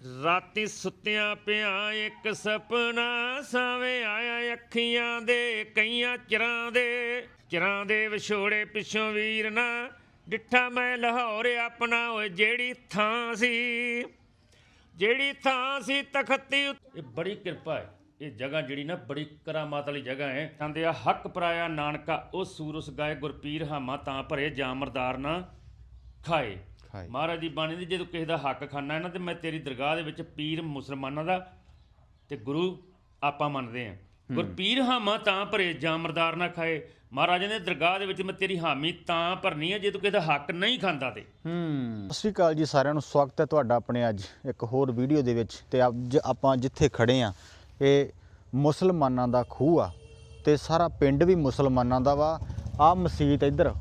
ਰਾਤੀ ਸੁੱਤਿਆਂ ਪਿਆ ਇੱਕ ਸੁਪਨਾ ਸਾਵੇਂ ਆਇਆ ਅੱਖੀਆਂ ਦੇ, ਕਈਆਂ ਚਿਰਾਂ ਦੇ ਚਿਰਾਂ ਦੇ ਵਿਛੋੜੇ ਪਿੱਛੋਂ ਵੀਰ ਨਾ ਡਿੱਠਾ ਮੈਂ ਲਾਹੌਰ ਆਪਣਾ, ਓਏ ਜਿਹੜੀ ਥਾਂ ਸੀ, ਜਿਹੜੀ ਥਾਂ ਸੀ ਤਖਤੀ ਇਹ ਬੜੀ ਕਿਰਪਾ ਹੈ ਇਹ ਜਗ੍ਹਾ ਜਿਹੜੀ ਨਾ ਬੜੀ ਕਰਾਮਾਤ ਵਾਲੀ ਜਗ੍ਹਾ ਹੈ ਕਹਿੰਦੇ ਆ, ਹੱਕ ਪਰਾਇਆ ਨਾਨਕਾ, ਉਹ ਸੂਰਸ ਗਾਏ ਗੁਰਪੀਰ ਹਾਮਾ ਤਾਂ ਭਰੇ ਜਾਮਰਦਾਰ ਨਾ ਖਾਏ। ਮਹਾਰਾਜ ਦੀ ਬਾਣੀ ਦੀ ਜਦੋਂ ਕਿਸੇ ਦਾ ਹੱਕ ਖਾਣਾ ਹੈ ਨਾ ਤੇ ਮੈਂ ਤੇਰੀ ਦਰਗਾਹ ਦੇ ਵਿੱਚ ਪੀਰ ਮੁਸਲਮਾਨਾਂ ਦਾ ਤੇ ਗੁਰੂ ਆਪਾਂ ਮੰਨਦੇ ਆ ਗੁਰਪੀਰ ਹਾਮਾ ਤਾਂ ਭਰੇ ਜਾਮਰਦਾਰ ਨਾ ਖਾਏ। ਮਹਾਰਾਜ ਨੇ ਦਰਗਾਹ ਦੇ ਵਿੱਚ ਮੈਂ ਤੇਰੀ ਹਾਮੀ ਤਾਂ ਭਰਨੀ ਹੈ ਜੇ ਤੂੰ ਕਿਸੇ ਦਾ ਹੱਕ ਨਹੀਂ ਖਾਂਦਾ ਤੇ। ਹੂੰ। ਸਤਿ ਸ਼੍ਰੀ ਅਕਾਲ ਜੀ ਸਾਰਿਆਂ ਨੂੰ ਸਵਾਗਤ ਹੈ ਤੁਹਾਡਾ ਆਪਣੇ ਅੱਜ ਇੱਕ ਹੋਰ ਵੀਡੀਓ ਦੇ ਵਿੱਚ। ਤੇ ਅੱਜ ਆਪਾਂ ਜਿੱਥੇ ਖੜੇ ਆ ਇਹ ਮੁਸਲਮਾਨਾਂ ਦਾ ਖੂਹ ਆ। ਤੇ ਸਾਰਾ ਪਿੰਡ ਵੀ ਮੁਸਲਮਾਨਾਂ ਦਾ ਵਾ। ਆ ਮਸਜਿਦ ਇੱਧਰ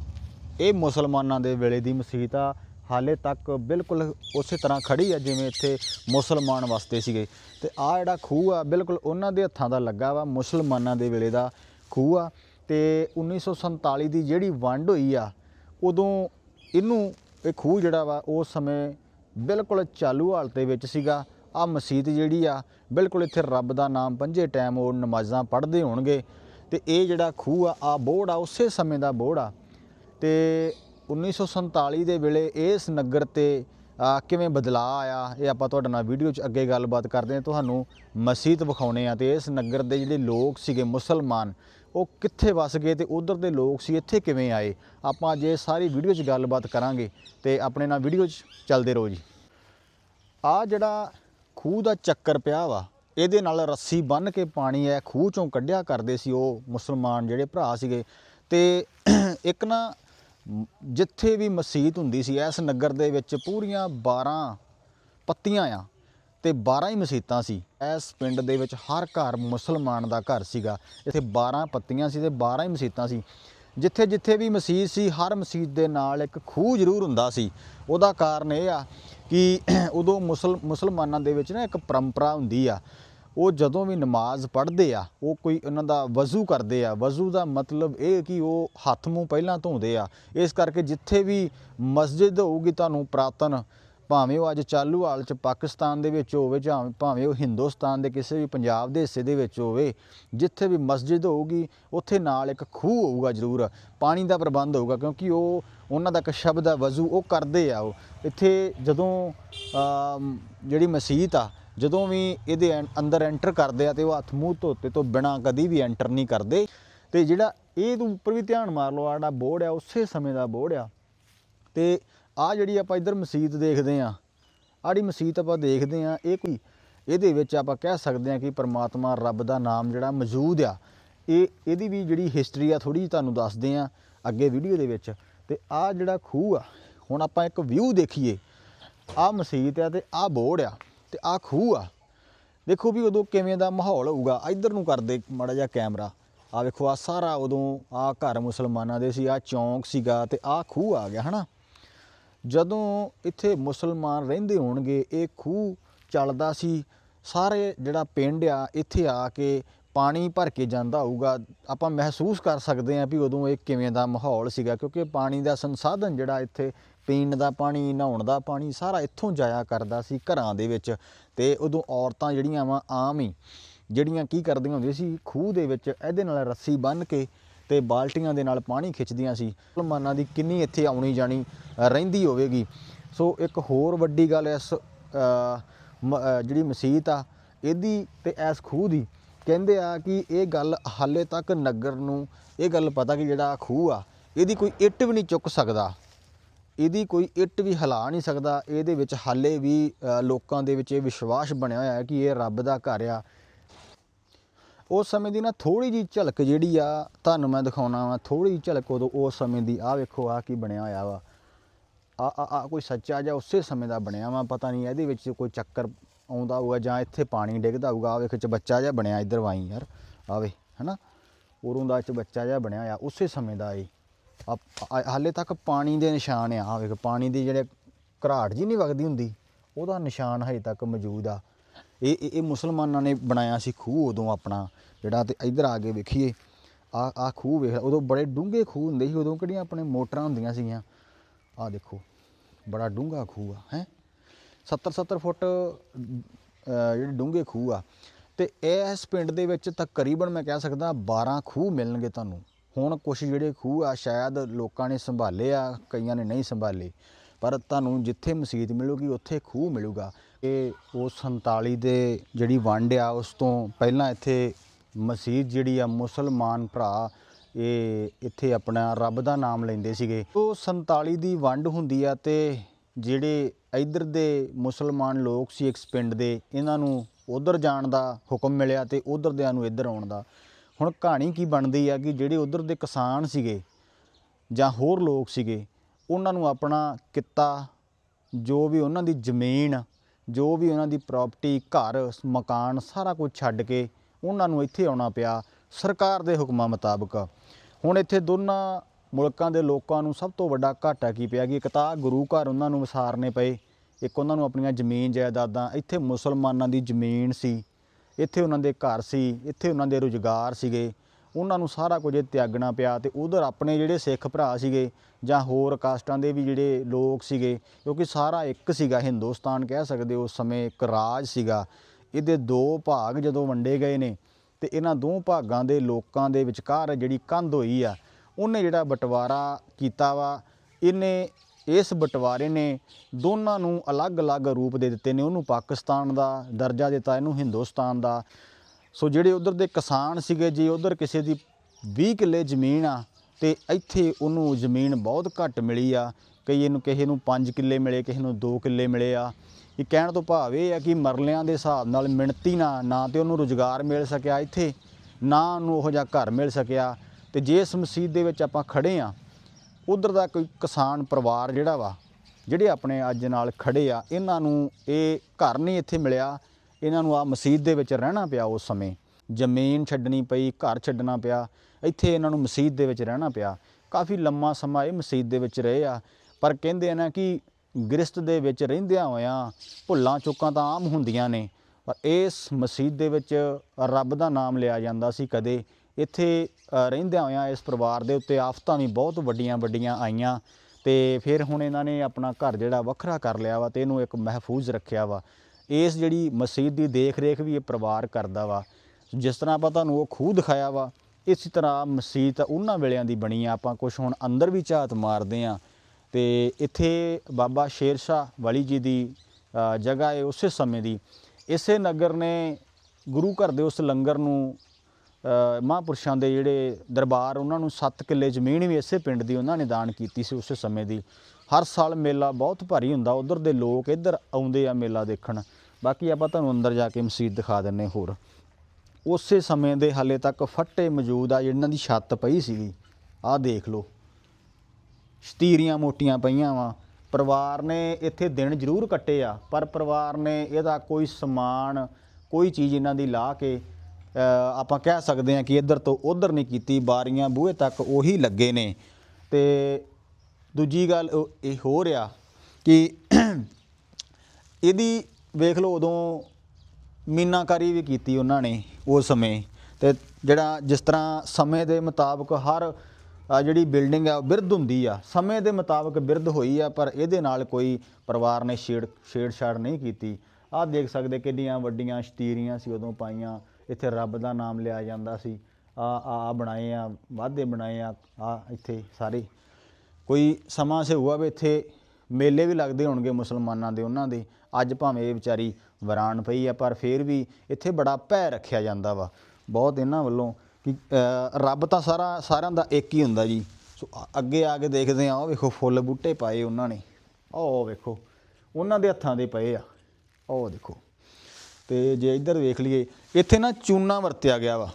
ਇਹ ਮੁਸਲਮਾਨਾਂ ਦੇ ਵੇਲੇ ਦੀ ਮਸਜਿਦ ਆ। ਹਾਲੇ ਤੱਕ ਬਿਲਕੁਲ ਉਸੇ ਤਰ੍ਹਾਂ ਖੜੀ ਆ ਜਿਵੇਂ ਇੱਥੇ ਮੁਸਲਮਾਨ ਵਸਦੇ ਸੀਗੇ। ਤੇ ਆ ਜਿਹੜਾ ਖੂਹ ਆ, ਬਿਲਕੁਲ ਉਹਨਾਂ ਦੇ ਹੱਥਾਂ ਦਾ ਲੱਗਾ ਵਾ, ਮੁਸਲਮਾਨਾਂ ਦੇ ਵੇਲੇ ਦਾ ਖੂਹ ਆ। ਤੇ 1947 ਦੀ ਜਿਹੜੀ ਵੰਡ ਹੋਈ ਆ, ਉਦੋਂ ਇਹਨੂੰ ਇਹ ਖੂਹ ਜਿਹੜਾ ਵਾ, ਉਸ ਸਮੇਂ ਬਿਲਕੁਲ ਚਾਲੂ ਹਾਲਤ ਦੇ ਵਿੱਚ ਸੀਗਾ। ਆ ਮਸਜਿਦ ਜਿਹੜੀ ਆ, ਬਿਲਕੁਲ ਇੱਥੇ ਰੱਬ ਦਾ ਨਾਮ ਪੰਜੇ ਟਾਈਮ ਉਹ ਨਮਾਜ਼ਾਂ ਪੜ੍ਹਦੇ ਹੋਣਗੇ। ਤੇ ਇਹ ਜਿਹੜਾ ਖੂਹ ਆ ਆ ਬੋੜ ਆ, ਉਸੇ ਸਮੇਂ ਦਾ ਬੋੜ ਆ। ਤੇ 1947 ਦੇ ਵੇਲੇ ਇਸ ਨਗਰ ਤੇ ਕਿਵੇਂ ਬਦਲਾਅ ਆਇਆ? ਇਹ ਆਪਾਂ ਤੁਹਾਡੇ ਨਾਲ ਵੀਡੀਓ 'ਚ ਅੱਗੇ ਗੱਲਬਾਤ ਕਰਦੇ ਹਾਂ। ਤੁਹਾਨੂੰ ਮਸਜਿਦ ਵਿਖਾਉਣੇ ਆ ਤੇ ਇਸ ਨਗਰ ਦੇ ਜਿਹੜੇ ਲੋਕ ਸੀਗੇ ਮੁਸਲਮਾਨ, ਉਹ ਕਿੱਥੇ ਵਸ ਗਏ ਤੇ ਉਧਰ ਦੇ ਲੋਕ ਸੀ, ਇੱਥੇ ਕਿਵੇਂ ਆਏ? ਆਪਾਂ ਜੇ ਸਾਰੀ ਵੀਡੀਓ 'ਚ ਗੱਲਬਾਤ ਕਰਾਂਗੇ ਤੇ ਆਪਣੇ ਨਾਲ ਵੀਡੀਓ 'ਚ ਚੱਲਦੇ ਰਹੋ ਜੀ। ਆ ਜਿਹੜਾ ਖੂਹ ਦਾ ਚੱਕਰ ਪਿਆ ਵਾ, ਇਹਦੇ ਨਾਲ ਰੱਸੀ ਬੰਨ੍ਹ ਕੇ ਪਾਣੀ ਐ ਖੂਹ ਚੋਂ ਕੱਢਿਆ ਕਰਦੇ ਸੀ ਉਹ ਮੁਸਲਮਾਨ ਜਿਹੜੇ ਭਰਾ ਸੀਗੇ। ਤੇ ਇੱਕ ਨਾ ਜਿੱਥੇ ਵੀ ਮਸਜਿਦ ਹੁੰਦੀ ਸੀ, ਇਸ ਨਗਰ ਦੇ ਵਿੱਚ ਪੂਰੀਆਂ 12 ਪੱਤੀਆਂ ਆ ਤੇ 12 ਹੀ ਮਸਜਿਦਾਂ ਸੀ। ਇਸ ਪਿੰਡ ਦੇ ਵਿੱਚ ਹਰ ਘਰ ਮੁਸਲਮਾਨ ਦਾ ਘਰ ਸੀਗਾ। ਇੱਥੇ 12 ਪੱਤੀਆਂ ਸੀ ਤੇ 12 ਹੀ ਮਸਜਿਦਾਂ ਸੀ। ਜਿੱਥੇ ਜਿੱਥੇ ਵੀ ਮਸਜਿਦ ਸੀ, ਹਰ ਮਸਜਿਦ ਦੇ ਨਾਲ ਇੱਕ ਖੂਹ ਜ਼ਰੂਰ ਹੁੰਦਾ ਸੀ। ਉਹਦਾ ਕਾਰਨ ਇਹ ਆ ਕਿ ਉਦੋਂ ਮੁਸਲ, ਮੁਸਲਮਾਨਾਂ ਦੇ ਵਿੱਚ ਨਾ ਇੱਕ ਪਰੰਪਰਾ ਹੁੰਦੀ ਆ ਉਹ ਜਦੋਂ ਵੀ ਨਮਾਜ਼ ਪੜ੍ਹਦੇ ਆ, ਉਹ ਕੋਈ ਉਹਨਾਂ ਦਾ ਵਜ਼ੂ ਕਰਦੇ ਆ। ਵਜ਼ੂ ਦਾ ਮਤਲਬ ਇਹ ਕਿ ਉਹ ਹੱਥ ਮੂੰਹ ਪਹਿਲਾਂ ਧੋਂਦੇ ਆ। ਇਸ ਕਰਕੇ ਜਿੱਥੇ ਵੀ ਮਸਜਿਦ ਹੋਊਗੀ ਤੁਹਾਨੂੰ ਪ੍ਰਾਤਨ, ਭਾਵੇਂ ਉਹ ਅੱਜ ਚਾਲੂ ਹਾਲ ਚ ਪਾਕਿਸਤਾਨ ਦੇ ਵਿੱਚ ਹੋਵੇ ਜਾਂ ਭਾਵੇਂ ਉਹ ਹਿੰਦੁਸਤਾਨ ਦੇ ਕਿਸੇ ਵੀ ਪੰਜਾਬ ਦੇ ਹਿੱਸੇ ਦੇ ਵਿੱਚ ਹੋਵੇ, ਜਿੱਥੇ ਵੀ ਮਸਜਿਦ ਹੋਊਗੀ, ਉੱਥੇ ਨਾਲ ਇੱਕ ਖੂਹ ਹੋਊਗਾ ਜ਼ਰੂਰ। ਪਾਣੀ ਦਾ ਪ੍ਰਬੰਧ ਹੋਊਗਾ, ਕਿਉਂਕਿ ਉਹ ਉਹਨਾਂ ਦਾ ਇੱਕ ਸ਼ਬਦ ਹੈ ਵਜ਼ੂ, ਉਹ ਕਰਦੇ ਆ ਉਹ। ਇੱਥੇ ਜਦੋਂ ਜਿਹੜੀ ਮਸਜਿਦ ਆ ਜਦੋਂ ਵੀ ਇਹਦੇ ਐਂ- ਅੰਦਰ ਐਂਟਰ ਕਰਦੇ ਆ ਤੇ ਉਹ ਹੱਥ ਮੂੰਹ ਧੋਤੇ ਤੋਂ ਬਿਨਾ ਕਦੀ ਵੀ ਐਂਟਰ ਨਹੀਂ ਕਰਦੇ। ਤੇ ਜਿਹੜਾ ਇਹ ਤੋਂ ਉੱਪਰ ਵੀ ਧਿਆਨ ਮਾਰ ਲਓ ਆ ਜਿਹੜਾ ਬੋਰਡ ਆ, ਉਸੇ ਸਮੇਂ ਦਾ ਬੋਰਡ ਆ। ਤੇ ਆ ਜਿਹੜੀ ਆਪਾਂ ਇੱਧਰ ਮਸਜਿਦ ਦੇਖਦੇ ਆ ਆੜੀ ਮਸਜਿਦ ਆਪਾਂ ਦੇਖਦੇ ਆ, ਇਹ ਕੋਈ ਇਹਦੇ ਵਿੱਚ ਆਪਾਂ ਕਹਿ ਸਕਦੇ ਆ ਕਿ ਪ੍ਰਮਾਤਮਾ ਰੱਬ ਦਾ ਨਾਮ ਜਿਹੜਾ ਮੌਜੂਦ ਆ। ਇਹ, ਇਹਦੀ ਵੀ ਜਿਹੜੀ ਹਿਸਟਰੀ ਆ ਥੋੜੀ ਤੁਹਾਨੂੰ ਦੱਸਦੇ ਆ ਅੱਗੇ ਵੀਡੀਓ ਦੇ ਵਿੱਚ। ਤੇ ਆ ਜਿਹੜਾ ਖੂਹ ਆ, ਹੁਣ ਆਪਾਂ ਇੱਕ ਵਿਊ ਦੇਖੀਏ। ਆ ਮਸਜਿਦ ਆ ਤੇ ਆ ਬੋਰਡ ਆ। ਤੇ ਆ ਖੂਹ ਆ। ਦੇਖੋ ਵੀ ਉਦੋਂ ਕਿਵੇਂ ਦਾ ਮਾਹੌਲ ਹੋਊਗਾ। ਇੱਧਰ ਨੂੰ ਕਰਦੇ ਮਾੜਾ ਜਿਹਾ ਕੈਮਰਾ। ਆ ਵੇਖੋ ਆ ਸਾਰਾ ਉਦੋਂ ਆ ਘਰ ਮੁਸਲਮਾਨਾਂ ਦੇ ਸੀ ਆ ਚੌਂਕ ਸੀਗਾ ਤੇ ਆ ਖੂਹ ਆ ਗਿਆ, ਹਨਾ? ਜਦੋਂ ਇੱਥੇ ਮੁਸਲਮਾਨ ਰਹਿੰਦੇ ਹੋਣਗੇ, ਇਹ ਖੂਹ ਚੱਲਦਾ ਸੀ। ਸਾਰੇ ਜਿਹੜਾ ਪਿੰਡ ਆ, ਇੱਥੇ ਆ ਕੇ ਪਾਣੀ ਭਰ ਕੇ ਜਾਂਦਾ ਹੋਊਗਾ। ਆਪਾਂ ਮਹਿਸੂਸ ਕਰ ਸਕਦੇ ਹਾਂ ਵੀ ਉਦੋਂ ਇਹ ਕਿਵੇਂ ਦਾ ਮਾਹੌਲ ਸੀਗਾ, ਕਿਉਂਕਿ ਪਾਣੀ ਦਾ ਸੰਸਾਧਨ ਜਿਹੜਾ ਇੱਥੇ ਪੀਣ ਦਾ ਪਾਣੀ, ਨਹਾਉਣ ਦਾ ਪਾਣੀ ਸਾਰਾ ਇੱਥੋਂ ਜਾਇਆ ਕਰਦਾ ਸੀ ਘਰਾਂ ਦੇ ਵਿੱਚ ਤੇ ਉਦੋਂ ਔਰਤਾਂ ਜਿਹੜੀਆਂ ਵਾ ਆਮ ਹੀ ਜਿਹੜੀਆਂ ਕੀ ਕਰਦੀਆਂ ਹੁੰਦੀਆਂ ਸੀ, ਖੂਹ ਦੇ ਵਿੱਚ ਇਹਦੇ ਨਾਲ ਰੱਸੀ ਬੰਨ੍ਹ ਕੇ ਤੇ ਬਾਲਟੀਆਂ ਦੇ ਨਾਲ ਪਾਣੀ ਖਿੱਚਦੀਆਂ ਸੀ। ਮੁਸਲਮਾਨਾਂ ਦੀ ਕਿੰਨੀ ਇੱਥੇ ਆਉਣੀ ਜਾਣੀ ਰਹਿੰਦੀ ਹੋਵੇਗੀ। ਸੋ ਇੱਕ ਹੋਰ ਵੱਡੀ ਗੱਲ ਇਸ ਮ- ਜਿਹੜੀ ਮਸਜਿਦ ਆ, ਇਹਦੀ ਤੇ ਇਸ ਖੂਹ ਦੀ। ਕਹਿੰਦੇ ਆ ਕਿ ਇਹ ਗੱਲ ਹਾਲੇ ਤੱਕ ਨਗਰ ਨੂੰ, ਇਹ ਗੱਲ ਪਤਾ ਕਿ ਜਿਹੜਾ ਖੂਹ ਆ, ਇਹਦੀ ਕੋਈ ਇੱਟ ਵੀ ਨਹੀਂ ਚੁੱਕ ਸਕਦਾ। ਇਹਦੀ ਕੋਈ ਇੱਟ ਵੀ ਹਿਲਾ ਨਹੀਂ ਸਕਦਾ। ਇਹਦੇ ਵਿੱਚ ਹਾਲੇ ਵੀ ਲੋਕਾਂ ਦੇ ਵਿੱਚ ਇਹ ਵਿਸ਼ਵਾਸ ਬਣਿਆ ਹੋਇਆ ਹੈ ਕਿ ਇਹ ਰੱਬ ਦਾ ਘਰ ਆ। ਉਸ ਸਮੇਂ ਦੀ ਨਾ ਥੋੜੀ ਜੀ ਝਲਕ ਜਿਹੜੀ ਆ, ਤੁਹਾਨੂੰ ਮੈਂ ਦਿਖਾਉਣਾ ਵਾ ਥੋੜੀ ਝਲਕ ਉਦੋਂ ਉਸ ਸਮੇਂ ਦੀ ਆ ਵੇਖੋ ਆ ਕੀ ਬਣਿਆ ਹੋਇਆ ਵਾ। ਆ ਆ ਕੋਈ ਸੱਚਾ ਜਾਂ ਉਸੇ ਸਮੇਂ ਦਾ ਬਣਿਆ ਵਾ, ਪਤਾ ਨਹੀਂ ਇਹਦੇ ਵਿੱਚ ਕੋਈ ਚੱਕਰ ਆਉਂਦਾ ਹੋਊਗਾ ਜਾਂ ਇੱਥੇ ਪਾਣੀ ਡਿੱਗਦਾ ਹੋਊਗਾ। ਆ ਵੇਖ ਚ ਬੱਚਾ ਜਿਹਾ ਬਣਿਆ ਇੱਧਰ ਵਾਈ ਯਾਰ ਆਵੇ ਹਨਾ? ਉਰੋਂ ਦਾ ਚ ਬੱਚਾ ਜਿਹਾ ਬਣਿਆ ਹੋਇਆ, ਉਸੇ ਸਮੇਂ ਦਾ ਇਹ। ਹਾਲੇ ਤੱਕ ਪਾਣੀ ਦੇ ਨਿਸ਼ਾਨ ਆ ਆ ਵੇਖ, ਪਾਣੀ ਦੀ ਜਿਹੜੇ ਘਰਾਟ ਜੀ ਨਹੀਂ ਵਗਦੀ ਹੁੰਦੀ, ਉਹਦਾ ਨਿਸ਼ਾਨ ਹਜੇ ਤੱਕ ਮੌਜੂਦ ਆ। ਇਹ ਇਹ ਮੁਸਲਮਾਨਾਂ ਨੇ ਬਣਾਇਆ ਸੀ ਖੂਹ ਉਦੋਂ ਆਪਣਾ, ਜਿਹੜਾ ਤੇ ਇੱਧਰ ਆ ਕੇ ਵੇਖੀਏ ਆ ਆ ਖੂਹ ਵੇਖ ਉਦੋਂ ਬੜੇ ਡੂੰਘੇ ਖੂਹ ਹੁੰਦੇ ਸੀ, ਉਦੋਂ ਕਿਹੜੀਆਂ ਆਪਣੇ ਮੋਟਰਾਂ ਹੁੰਦੀਆਂ ਸੀਗੀਆਂ। ਆ ਦੇਖੋ, ਬੜਾ ਡੂੰਘਾ ਖੂਹ ਆ, ਹੈ? 70 70 ਫੁੱਟ ਜਿਹੜੇ ਡੂੰਘੇ ਖੂਹ ਆ। ਤੇ ਇਸ ਪਿੰਡ ਦੇ ਵਿੱਚ ਤਕਰੀਬਨ ਮੈਂ ਕਹਿ ਸਕਦਾ 12 ਖੂਹ ਮਿਲਣਗੇ ਤੁਹਾਨੂੰ। ਹੁਣ ਕੁਝ ਜਿਹੜੇ ਖੂਹ ਆ, ਸ਼ਾਇਦ ਲੋਕਾਂ ਨੇ ਸੰਭਾਲੇ ਆ, ਕਈਆਂ ਨੇ ਨਹੀਂ ਸੰਭਾਲੇ। ਪਰ ਤੁਹਾਨੂੰ ਜਿੱਥੇ ਮਸਜਿਦ ਮਿਲੂਗੀ, ਉੱਥੇ ਖੂਹ ਮਿਲੂਗਾ। ਇਹ ਉਹ 47 ਦੇ ਜਿਹੜੀ ਵੰਡ ਆ, ਉਸ ਤੋਂ ਪਹਿਲਾਂ ਇੱਥੇ ਮਸਜਿਦ ਜਿਹੜੀ ਆ, ਮੁਸਲਮਾਨ ਭਰਾ, ਇਹ ਇੱਥੇ ਆਪਣਾ ਰੱਬ ਦਾ ਨਾਮ ਲੈਂਦੇ ਸੀਗੇ। ਉਹ 47 ਦੀ ਵੰਡ ਹੁੰਦੀ ਆ ਤੇ ਜਿਹੜੇ ਇੱਧਰ ਦੇ ਮੁਸਲਮਾਨ ਲੋਕ ਸੀ, ਇਸ ਪਿੰਡ ਦੇ, ਇਹਨਾਂ ਨੂੰ ਉਧਰ ਜਾਣ ਦਾ ਹੁਕਮ ਮਿਲਿਆ ਤੇ ਉਧਰ ਦਿਆਂ ਨੂੰ ਇੱਧਰ ਆਉਣ ਦਾ। ਹੁਣ ਕਹਾਣੀ ਕੀ ਬਣਦੀ ਆ ਕਿ ਜਿਹੜੇ ਉਧਰ ਦੇ ਕਿਸਾਨ ਸੀਗੇ ਜਾਂ ਹੋਰ ਲੋਕ ਸੀਗੇ, ਉਹਨਾਂ ਨੂੰ ਆਪਣਾ ਕਿੱਤਾ, ਜੋ ਵੀ ਉਹਨਾਂ ਦੀ ਜ਼ਮੀਨ, ਜੋ ਵੀ ਉਹਨਾਂ ਦੀ ਪ੍ਰਾਪਰਟੀ ਘਰ, ਮਕਾਨ, ਸਾਰਾ ਕੁਝ ਛੱਡ ਕੇ ਉਹਨਾਂ ਨੂੰ ਇੱਥੇ ਆਉਣਾ ਪਿਆ ਸਰਕਾਰ ਦੇ ਹੁਕਮਾਂ ਮੁਤਾਬਕ। ਹੁਣ ਇੱਥੇ ਦੋਨਾਂ ਮੁਲਕਾਂ ਦੇ ਲੋਕਾਂ ਨੂੰ ਸਭ ਤੋਂ ਵੱਡਾ ਘਾਟਾ ਕੀ ਪਿਆ ਕਿ ਇੱਕ ਤਾਂ ਗੁਰੂ ਘਰ ਉਹਨਾਂ ਨੂੰ ਵਸਾਰਨੇ ਪਏ, ਇੱਕ ਉਹਨਾਂ ਨੂੰ ਆਪਣੀਆਂ ਜ਼ਮੀਨ ਜਾਇਦਾਦਾਂ, ਇੱਥੇ ਮੁਸਲਮਾਨਾਂ ਦੀ ਜ਼ਮੀਨ ਸੀ। ਇੱਥੇ ਉਹਨਾਂ ਦੇ ਘਰ ਸੀ, ਇੱਥੇ ਉਹਨਾਂ ਦੇ ਰੁਜ਼ਗਾਰ ਸੀਗੇ। ਉਹਨਾਂ ਨੂੰ ਸਾਰਾ ਕੁਝ ਤਿਆਗਣਾ ਪਿਆ ਤੇ ਉਧਰ ਆਪਣੇ ਜਿਹੜੇ ਸਿੱਖ ਭਰਾ ਸੀਗੇ ਜਾਂ ਹੋਰ ਕਾਸਟਾਂ ਦੇ ਵੀ ਜਿਹੜੇ ਲੋਕ ਸੀਗੇ, ਕਿਉਂਕਿ ਸਾਰਾ ਇੱਕ ਸੀਗਾ ਹਿੰਦੁਸਤਾਨ ਕਹਿ ਸਕਦੇ ਉਸ ਸਮੇਂ ਇੱਕ ਰਾਜ ਸੀਗਾ। ਇਹਦੇ ਦੋ ਭਾਗ ਜਦੋਂ ਵੰਡੇ ਗਏ ਨੇ ਤੇ ਇਹਨਾਂ ਦੋ ਭਾਗਾਂ ਦੇ ਲੋਕਾਂ ਦੇ ਵਿਚਕਾਰ ਜਿਹੜੀ ਕੰਧ ਹੋਈ ਆ, ਉਹਨੇ ਜਿਹੜਾ ਬਟਵਾਰਾ ਕੀਤਾ ਵਾ, ਇਹਨੇ ਇਸ ਬਟਵਾਰੇ ਨੇ ਦੋਨਾਂ ਨੂੰ ਅਲੱਗ-ਅਲੱਗ ਰੂਪ ਦੇ ਦਿੱਤੇ ਨੇ। ਉਹਨੂੰ ਪਾਕਿਸਤਾਨ ਦਾ ਦਰਜਾ ਦਿੱਤਾ, ਇਹਨੂੰ ਹਿੰਦੁਸਤਾਨ ਦਾ। ਸੋ ਜਿਹੜੇ ਉਧਰ ਦੇ ਕਿਸਾਨ ਸੀਗੇ ਜੇ, ਉਧਰ ਕਿਸੇ ਦੀ 20 ਕਿੱਲੇ ਜ਼ਮੀਨ ਆ ਤੇ ਇੱਥੇ ਉਹਨੂੰ ਜ਼ਮੀਨ ਬਹੁਤ ਘੱਟ ਮਿਲੀ ਆ। ਕਈ ਇਹਨੂੰ ਕਿਸੇ ਨੂੰ 5 ਕਿੱਲੇ ਮਿਲੇ, ਕਿਸੇ ਨੂੰ 2 ਕਿੱਲੇ ਮਿਲੇ ਆ। ਇਹ ਕਹਿਣ ਤੋਂ ਭਾਵ ਇਹ ਆ ਕਿ ਮਰਲਿਆਂ ਦੇ ਹਿਸਾਬ ਨਾਲ ਮਿਣਤੀ ਨਾ ਨਾ ਤੇ ਉਹਨੂੰ ਰੁਜ਼ਗਾਰ ਮਿਲ ਸਕਿਆ ਇੱਥੇ, ਨਾ ਉਹਨੂੰ ਉਹ ਜਿਹਾ ਘਰ ਮਿਲ ਸਕਿਆ। ਤੇ ਜੇ ਇਸ ਮਸੀਤ ਦੇ ਵਿੱਚ ਆਪਾਂ ਖੜੇ ਆ ਉਧਰ ਦਾ ਕੋਈ ਕਿਸਾਨ ਪਰਿਵਾਰ ਜਿਹੜਾ ਵਾ, ਜਿਹੜੇ ਆਪਣੇ ਅੱਜ ਨਾਲ ਖੜੇ ਆ, ਇਹਨਾਂ ਨੂੰ ਇਹ ਘਰ ਨਹੀਂ ਇੱਥੇ ਮਿਲਿਆ। ਇਹਨਾਂ ਨੂੰ ਆ ਮਸਜਿਦ ਦੇ ਵਿੱਚ ਰਹਿਣਾ ਪਿਆ ਉਸ ਸਮੇਂ। ਜ਼ਮੀਨ ਛੱਡਣੀ ਪਈ, ਘਰ ਛੱਡਣਾ ਪਿਆ। ਇੱਥੇ ਇਹਨਾਂ ਨੂੰ ਮਸਜਿਦ ਦੇ ਵਿੱਚ ਰਹਿਣਾ ਪਿਆ। ਕਾਫੀ ਲੰਮਾ ਸਮਾਂ ਇਹ ਮਸਜਿਦ ਦੇ ਵਿੱਚ ਰਹੇ ਆ। ਪਰ ਕਹਿੰਦੇ ਆ ਨਾ ਕਿ ਗ੍ਰਸਤ ਦੇ ਵਿੱਚ ਰਹਿੰਦਿਆਂ ਹੋਇਆਂ ਭੁੱਲਾਂ ਚੁੱਕਾਂ ਤਾਂ ਆਮ ਹੁੰਦੀਆਂ ਨੇ। ਪਰ ਇਸ ਮਸਜਿਦ ਦੇ ਵਿੱਚ ਰੱਬ ਦਾ ਨਾਮ ਲਿਆ ਜਾਂਦਾ ਸੀ ਕਦੇ। ਇੱਥੇ ਰਹਿੰਦਿਆਂ ਹੋਇਆਂ ਇਸ ਪਰਿਵਾਰ ਦੇ ਉੱਤੇ ਆਫਤਾਂ ਵੀ ਬਹੁਤ ਵੱਡੀਆਂ ਵੱਡੀਆਂ ਆਈਆਂ ਤੇ ਫਿਰ ਹੁਣ ਇਹਨਾਂ ਨੇ ਆਪਣਾ ਘਰ ਜਿਹੜਾ ਵੱਖਰਾ ਕਰ ਲਿਆ ਵਾ ਤੇ ਇਹਨੂੰ ਇੱਕ ਮਹਿਫੂਜ਼ ਰੱਖਿਆ ਵਾ। ਇਸ ਜਿਹੜੀ ਮਸਜਿਦ ਦੀ ਦੇਖ ਰੇਖ ਵੀ ਇਹ ਪਰਿਵਾਰ ਕਰਦਾ ਵਾ। ਜਿਸ ਤਰ੍ਹਾਂ ਆਪਾਂ ਤੁਹਾਨੂੰ ਉਹ ਖੂਹ ਦਿਖਾਇਆ ਵਾ, ਇਸੇ ਤਰ੍ਹਾਂ ਮਸਜਿਦ ਉਹਨਾਂ ਵੇਲਿਆਂ ਦੀ ਬਣੀ ਆ, ਆਪਾਂ ਕੁਝ ਹੁਣ ਅੰਦਰ ਵੀ ਝਾਤ ਮਾਰਦੇ ਆ। ਤੇ ਇੱਥੇ ਬਾਬਾ ਸ਼ੇਰ ਸ਼ਾਹ ਵਾਲੀ ਜੀ ਦੀ ਜਗ੍ਹਾ ਹੈ ਉਸੇ ਸਮੇਂ ਦੀ। ਇਸੇ ਨਗਰ ਨੇ ਗੁਰੂ ਘਰ ਦੇ ਉਸ ਲੰਗਰ ਨੂੰ ਮਹਾਂਪੁਰਸ਼ਾਂ ਦੇ ਜਿਹੜੇ ਦਰਬਾਰ, ਉਹਨਾਂ ਨੂੰ 7 ਕਿੱਲੇ ਜ਼ਮੀਨ ਵੀ ਇਸੇ ਪਿੰਡ ਦੀ ਉਹਨਾਂ ਨੇ ਦਾਨ ਕੀਤੀ ਸੀ ਉਸੇ ਸਮੇਂ ਦੀ। ਹਰ ਸਾਲ ਮੇਲਾ ਬਹੁਤ ਭਾਰੀ ਹੁੰਦਾ, ਉਧਰ ਦੇ ਲੋਕ ਇੱਧਰ ਆਉਂਦੇ ਆ ਮੇਲਾ ਦੇਖਣ। ਬਾਕੀ ਆਪਾਂ ਤੁਹਾਨੂੰ ਅੰਦਰ ਜਾ ਕੇ ਮਸਜਿਦ ਦਿਖਾ ਦਿੰਨੇ ਹੋਰ। ਉਸੇ ਸਮੇਂ ਦੇ ਹਾਲੇ ਤੱਕ ਫੱਟੇ ਮੌਜੂਦ ਆ ਜਿਹਨਾਂ ਦੀ ਛੱਤ ਪਈ ਸੀਗੀ। ਆਹ ਦੇਖ ਲਓ। ਸ਼ਤੀਰੀਆਂ ਮੋਟੀਆਂ ਪਈਆਂ ਵਾ। ਪਰਿਵਾਰ ਨੇ ਇੱਥੇ ਦਿਨ ਜ਼ਰੂਰ ਕੱਟੇ ਆ, ਪਰ ਪਰਿਵਾਰ ਨੇ ਇਹਦਾ ਕੋਈ ਸਮਾਨ, ਕੋਈ ਚੀਜ਼ ਇਹਨਾਂ ਦੀ ਲਾ ਕੇ ਆਪਾਂ ਕਹਿ ਸਕਦੇ ਹਾਂ ਕਿ ਇੱਧਰ ਤੋਂ ਉੱਧਰ ਨਹੀਂ ਕੀਤੀ, ਬਾਰੀਆਂ ਬੂਹੇ ਤੱਕ ਉਹੀ ਲੱਗੇ ਨੇ। ਤੇ ਦੂਜੀ ਗੱਲ ਇਹ ਹੋ ਰਿਹਾ ਕਿ ਇਹਦੀ ਵੇਖ ਲਓ ਉਦੋਂ ਮੀਨਾਕਾਰੀ ਵੀ ਕੀਤੀ ਉਹਨਾਂ ਨੇ ਉਸ ਸਮੇਂ। ਤੇ ਜਿਹੜਾ ਜਿਸ ਤਰ੍ਹਾਂ ਸਮੇਂ ਦੇ ਮੁਤਾਬਕ ਹਰ ਜਿਹੜੀ ਬਿਲਡਿੰਗ ਆ ਉਹ ਬਿਰਧ ਹੁੰਦੀ ਆ। ਸਮੇਂ ਦੇ ਮੁਤਾਬਕ ਬਿਰਧ ਹੋਈ ਆ, ਪਰ ਇਹਦੇ ਨਾਲ ਕੋਈ ਪਰਿਵਾਰ ਨੇ ਛੇੜ ਛੇੜਛਾੜ ਨਹੀਂ ਕੀਤੀ। ਆਹ ਦੇਖ ਸਕਦੇ ਕਿੰਨੀਆਂ ਵੱਡੀਆਂ ਸ਼ਤੀਰੀਆਂ ਸੀ ਉਦੋਂ ਪਾਈਆਂ। ਇੱਥੇ ਰੱਬ ਦਾ ਨਾਮ ਲਿਆ ਜਾਂਦਾ ਸੀ। ਆ ਆ ਬਣਾਏ ਆ, ਵਾਧੇ ਬਣਾਏ ਆ ਆ ਇੱਥੇ ਸਾਰੇ। ਕੋਈ ਸਮਾਂ ਸੇ ਹੁਆ ਵੀ ਇੱਥੇ ਮੇਲੇ ਵੀ ਲੱਗਦੇ ਹੋਣਗੇ ਮੁਸਲਮਾਨਾਂ ਦੇ, ਉਹਨਾਂ ਦੇ। ਅੱਜ ਭਾਵੇਂ ਇਹ ਵਿਚਾਰੀ ਵਰਾਨ ਪਈ ਆ, ਪਰ ਫਿਰ ਵੀ ਇੱਥੇ ਬੜਾ ਭੈ ਰੱਖਿਆ ਜਾਂਦਾ ਵਾ। ਬਹੁਤ ਇਹਨਾਂ ਵੱਲੋਂ ਕਿ ਰੱਬ ਤਾਂ ਸਾਰਾ, ਸਾਰਿਆਂ ਦਾ ਇੱਕ ਹੀ ਹੁੰਦਾ ਜੀ। ਸੋ ਅੱਗੇ ਆ ਕੇ ਦੇਖਦੇ ਆ, ਉਹ ਵੇਖੋ ਫੁੱਲ ਬੂਟੇ ਪਾਏ ਉਹਨਾਂ ਨੇ। ਉਹ ਵੇਖੋ, ਉਹਨਾਂ ਦੇ ਹੱਥਾਂ ਦੇ ਪਏ ਆ। ਉਹ ਦੇਖੋ। ਤੇ ਜੇ ਇੱਧਰ ਵੇਖ ਲਈਏ, ਇੱਥੇ ਨਾ ਚੂਨਾ ਵਰਤਿਆ ਗਿਆ ਵਾ।